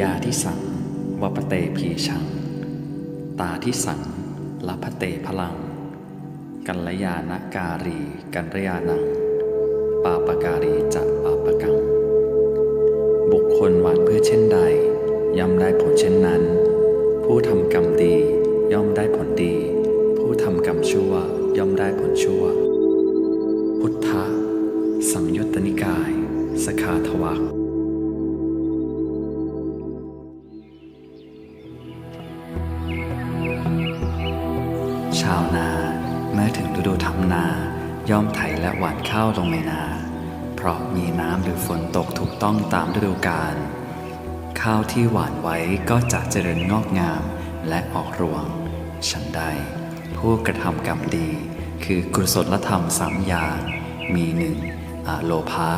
ยาที่สังวปเตพีชัง ตาที่สังลัพเตพลัง กัลยาณการี กัลยาณัง ปาปการีจะปาปกัง บุคคลหวานเพื่อเช่นใด ย่อมได้ผลเช่นนั้น ผู้ทำกรรมดีย่อมได้ผลดี ผู้ทำกรรมชั่วย่อมได้ผลชั่ว พุทธะสังยุตตนิกาย สคาทวัก นา เมื่อถึงฤดูทำนา ย่อมไถและหว่านข้าวลงในนา เพราะมีน้ำหรือฝนตกถูกต้องตามฤดูกาลข้าวที่หว่านไว้ก็จะเจริญงอกงามและออกรวง ฉันใด ผู้กระทำกรรมดี คือกุศลธรรมสามอย่าง มีหนึ่งอโลภะ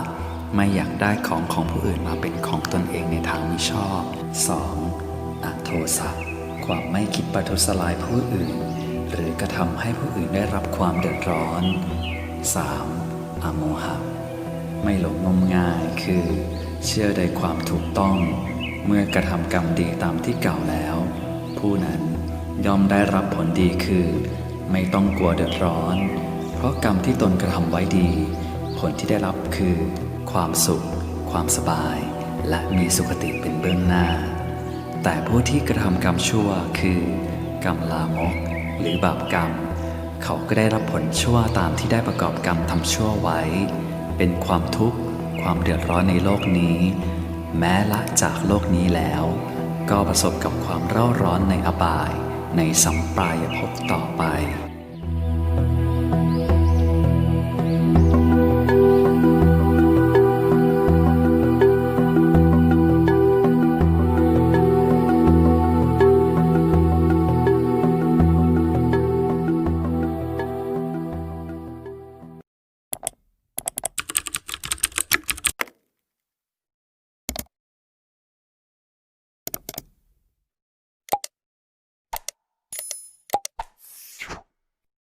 ไม่อยากได้ของของผู้อื่นมาเป็นของตนเองในทางมิชอบ 2. อโทสะความไม่คิดประทุษร้ายผู้อื่น หรือกระทำให้ผู้อื่นได้รับความเดือดร้อน 3. อโมหะ ไม่หลงงมงายคือ เชื่อในความถูกต้อง เมื่อกระทำกรรมดีตามที่กล่าวแล้ว ผู้นั้นย่อมได้รับผลดีคือ ไม่ต้องกลัวเดือดร้อน เพราะกรรมที่ตนกระทำไว้ดี ผลที่ได้รับคือ ความสุข ความสบาย และมีสุขติเป็นเบื้องหน้า แต่ผู้ที่กระทำกรรมชั่วคือกรรมลามก หรือบาปกรรม เขาก็ได้รับผลชั่วตามที่ได้ประกอบกรรมทำชั่วไว้ เป็นความทุกข์ ความเดือดร้อนในโลกนี้ แม้ละจากโลกนี้แล้ว ก็ประสบกับความเร่าร้อนในอบาย ในสัมปรายภพต่อไป